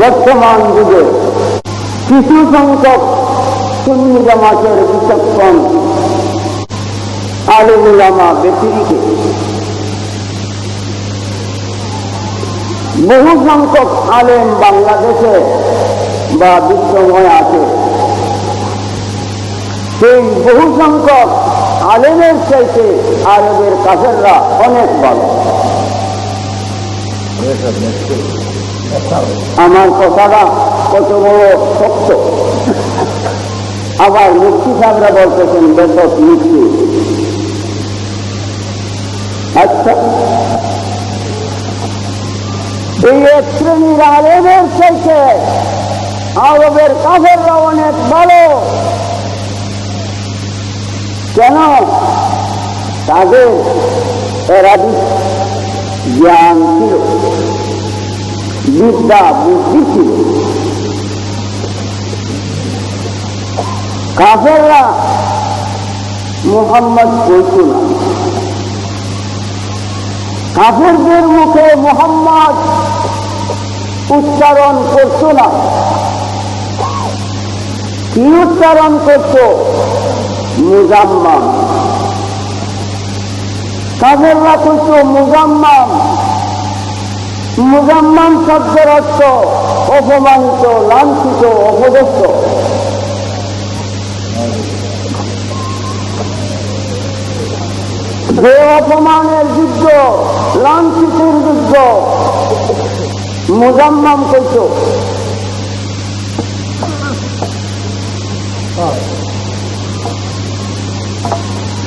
বর্তমান যুগে কিছু সংখ্যক সুন্নি জামাতের বিচক্ষণ আলিমুলামা ব্যতিরিকে বহু সংখ্যক আলেম বাংলাদেশে বা বিশ্বময় আছে। সেই বহু সংখ্যক আলেমের চাইতে আরবের কাফেররা অনেক ভালো। আমার কথাটা কত বড় শক্ত। আবার মুক্তি সাহেবরা বলতেছেন, বেদক মুক্তি। আচ্ছা। এই এক শ্রেণির আলেমের চাইতে আরবের কাফেররা অনেক ভালো। কেন? তাদের এরাদিক জ্ঞান ছিল। বিদ্যা বুদ্ধি ছিল। কাফেররা মোহাম্মদ বলতো না কাফেরদের মুখে মোহাম্মদ উচ্চারণ করত না। কি উচ্চারণ করত? মুজাম্মাম। কাফেররা করত মুজাম্মাম মুজাম্মাম শব্দের অর্থ অপমানিত, লাঞ্ছিত, অপদস্থ। যে অপমানের যুদ্ধ, লাঞ্ছিতের যুদ্ধ মুজাম্মাম কইত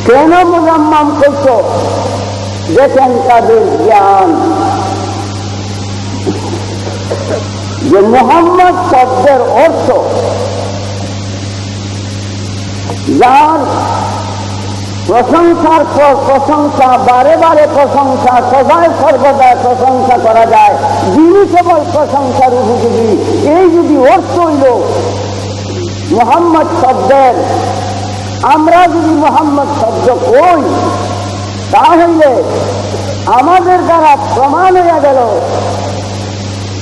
কেন মুজাম্মাম কইত দেখেন তাদের জ্ঞান। যে মোহাম্মদ শব্দের অর্থ যার প্রশংসার পর প্রশংসা, বারে বারে প্রশংসা সদায় সর্বদায় প্রশংসা করা যায়। যিনি কেবল প্রশংসার উপযোগী, এই যদি অর্থ হইল মোহাম্মদ শব্দের, আমরা যদি মোহাম্মদ শব্দ কই, তাহলে আমাদের দ্বারা প্রমাণ হয়ে গেল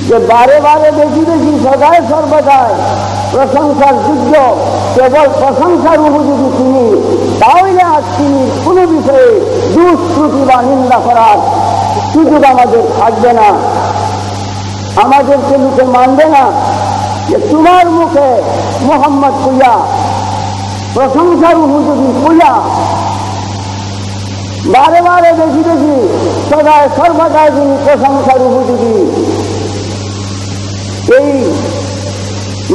যে বারে বারে বেশি বেশি সদায় সর্বদায় প্রশংসার যোগ্য, কেবল প্রশংসার উপযোগী তিনি। তাহলে আজ তিনি কোনো বিষয়ে দুষ্কৃতি বা নিন্দা করার সুযোগ আমাদের থাকবে না। আমাদেরকে মুখে মানবে না যে তোমার মুখে মোহাম্মদ পুজা প্রশংসার উপযোগী পূজা বারে বারে বেশি বেশি সদায় সর্বদায় যিনি প্রশংসার উপযোগী। এই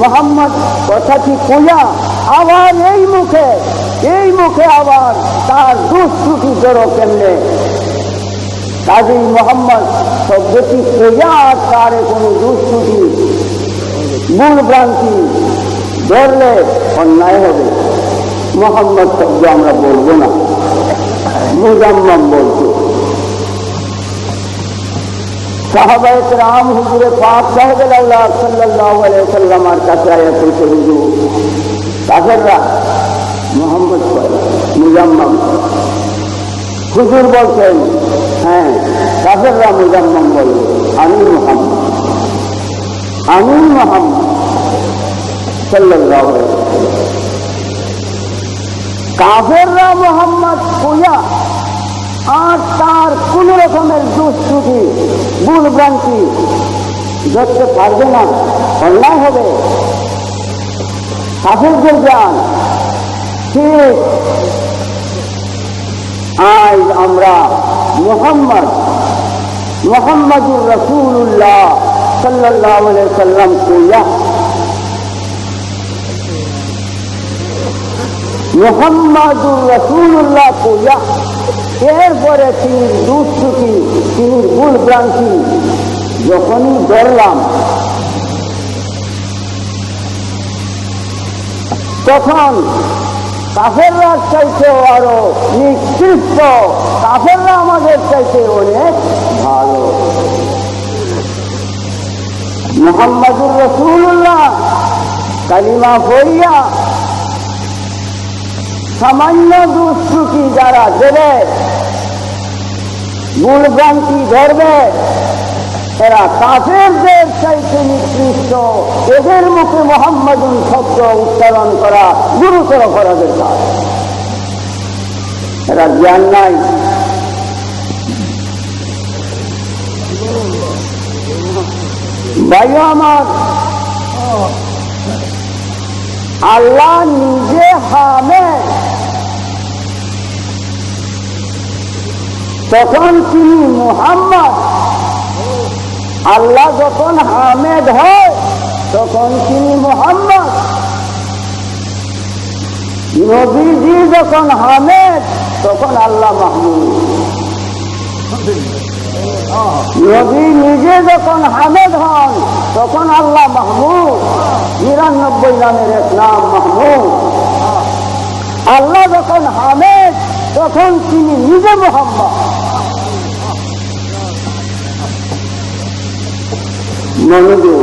মোহাম্মদ কথাটি পূজা আবার এই মুখে এই মুখে আবার তার দুষ্কৃতি করো কেমনে কাজী মোহাম্মদ শব্দটি পূজা আর তার কোনো দুষ্কৃতি মূল ভ্রান্তি ধরলে অন্যায় হবে। মোহাম্মদ শব্দ আমরা বলব না, মুজাম্মাম বলতো সাহাবায়ক রাম হুজুরে পাক সাহেবের আল্লাহ সাল্লাহ সাল্লামার কাছে আয়া কইছে হুজুর, কাফেররা মোহাম্মদ মুজাম্মাম হুজুর বলছেন হ্যাঁ কাফেররা মুজাম্মাম বলবে আমি মোহাম্মদ। আমি মোহাম্মদ সাল্লাহ কাফেররা মোহাম্মদ পূজা আর তার কোন রকমের দুষ্কৃতি ভুল ভ্রান্তি ধরতে পারবে না। অন্যায় হবে। কাফেরদের জ্ঞান। ঠিক আজ আমরা মোহাম্মদ, মোহাম্মদুর রসুল্লাহ সাল্লাহ সাল্লাম পূজা মোহাম্মদুর রসুল্লাহ পূজা এরপরে তিনি দুষ্কৃতি তিনি ভুল ভ্রান্তি যখনই ধরলাম, তখন কাফেররা চাইতেও আরও নিকৃষ্ট। কাফেররা আমাদের চাইতে অনেক ভালো। মোহাম্মদুর রসুল্লাহ কালিমা পড়িয়া সামান্য দুষ্কৃতি যারা দেবে ভুল ভ্রান্তি ধরবে এরা কাফেরদের চাইতে নিকৃষ্ট। এদের মুখে মোহাম্মদুন শব্দ উচ্চারণ করা গুরুতর অপরাধের কাজ। এরা জ্ঞান নাই। ভাই আমার, আল্লাহ নিজে হামে তখন তিনি মুহাম্মদ, আল্লাহ যখন হামেদ হয়, তখন তিনি মুহাম্মদ। নবীজি যখন হামেদ, তখন আল্লাহ মাহমুদ। নবী নিজে যখন হামেদ হন, তখন আল্লাহ মাহমুদ। নিরানব্বই নামের এক নাম মাহমুদ। আল্লাহ যখন হামেদ, তখন তিনি নিজে মোহাম্মদ। মনোযোগ।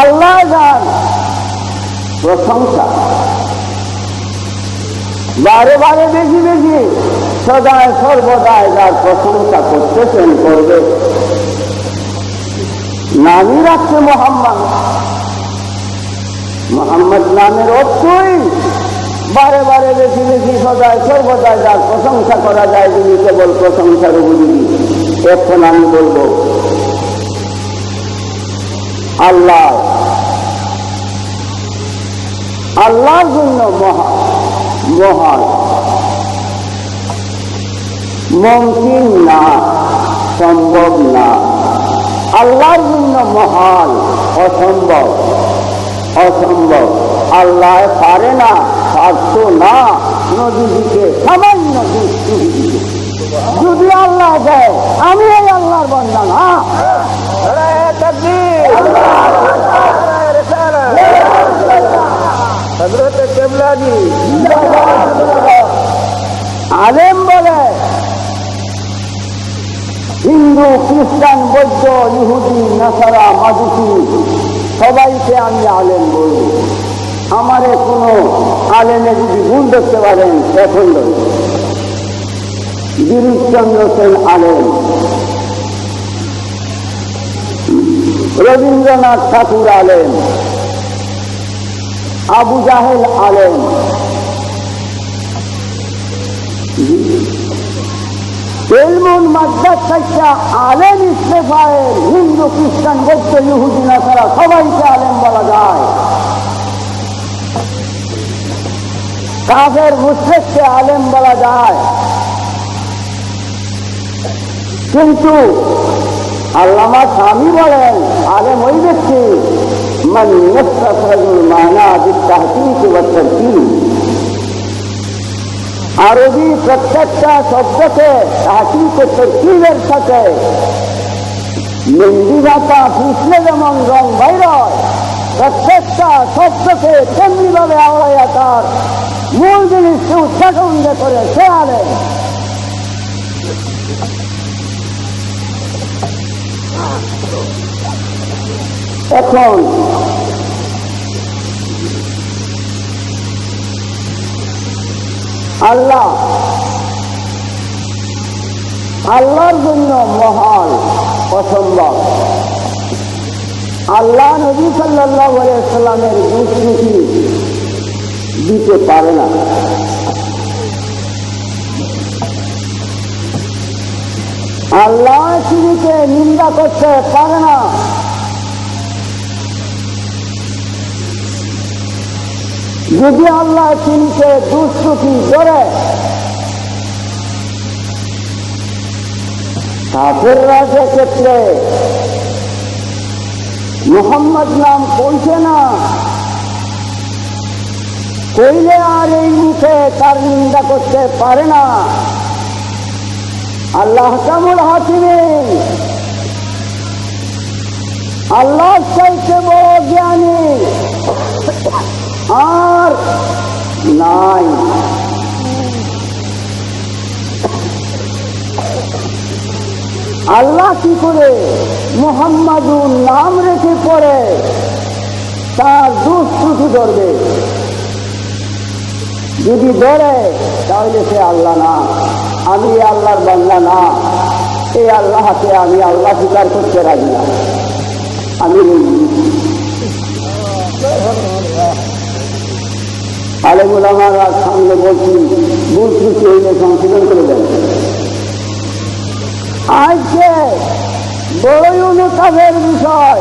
আল্লাহ যান প্রশংসা। বারে বারে বেশি বেশি সদায় সর্বদায় যার প্রশংসা করতেছেন করবে। নামই রাখছে মোহাম্মদ। মোহাম্মদ নামের অর্থই বারে বারে বেশি বেশি সদায় সর্বদায় যার প্রশংসা করা যায় যিনি কেবল প্রশংসার উপযোগী। এখন আমি বলব আল্লাহ। আল্লাহর জন্য মহা মহান মমকিন না, সম্ভব না। আল্লাহর জন্য মহান, অসম্ভব। অসম্ভব। আল্লাহ পারে না, পারত না। নদীদিকে সামান্য যদি আল্লাহ দেয় আমি এই আল্লাহর বন্ধা না। আলেম বলে, হিন্দু, খ্রিস্টান, বৌদ্ধ, ইহুদি, নাসারা মাজুসি সবাইকে আমি আলেম বলব। আমারে কোনো আলেমে যদি ভুল দেখতে পারেন এখন গিরিশচন্দ্র সেন আলেম। রবীন্দ্রনাথ ঠাকুর আলেম, আবু জাহেল আলেম। তেলমন মাদ্রাস আলেম ইস্তেফায়ের হিন্দু খ্রিস্টান বৌদ্ধ ইহুদি নাসারা সবাইকে আলেম বলা যায়। কাফের মুশ্রেককে আলেম বলা যায়। কিন্তু আল্লামা স্বামী বলেন বিত্তাহকিক ওয়া তারকিব। আরবি প্রত্যেকটা শব্দকে তাহকিক সাথে মেহেন্দি ভাষা ফুসলে যেমন রং হয়, প্রত্যেকটা শব্দকে তেমনিভাবে আওড়াইয়া তার মূল জিনিসকে উচ্চারণ করে সে আলেন এখন আল্লাহ আল্লাহর জন্য মহান অসম্ভব আল্লাহ নবী সাল্লাহ সাল্লামের দুষ্কৃতি দিতে পারে না। আল্লাহ সিঁড়িকে নিন্দা করতে পারে না। যদি আল্লাহ চিনতে দুষ্কৃতি করে, কাফেররা যে ক্ষেত্রে মোহাম্মদ নাম কইছে না। কইলে আর এই মুখে তার নিন্দা করতে পারে না। আল্লাহ কামুল হাসিবে আল্লাহ চাইতে বড় জ্ঞানী। আর নাই। আল্লাহ কি করে মোহাম্মদুর নাম রেখে পড়ে, তার দুষ্কৃতি ধরবে। যদি ধরে, তাহলে সে আল্লাহ না। আমি আল্লাহর বাংলা না। এই আল্লাহকে আমি আল্লাহ স্বীকার করতে রাজি না। আমি আলেমুল আমার সামনে বলছি, ভুল ত্রুটি সংশোধন করে দেন। আজকে বড়ই অনুতাপের বিষয়।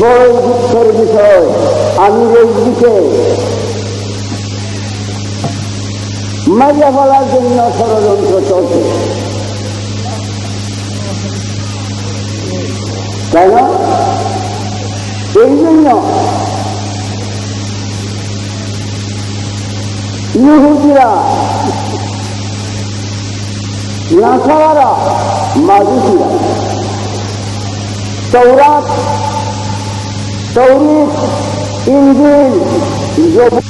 বড়ই দুঃখের বিষয়। আমি এই দিকে মারিয়া বলার জন্য ষড়যন্ত্র চলছে। তাই না? এই জন্য ইহুদিরা, নাসারারা, মাজুসিরা তৌরিত ইঞ্জিল জবুর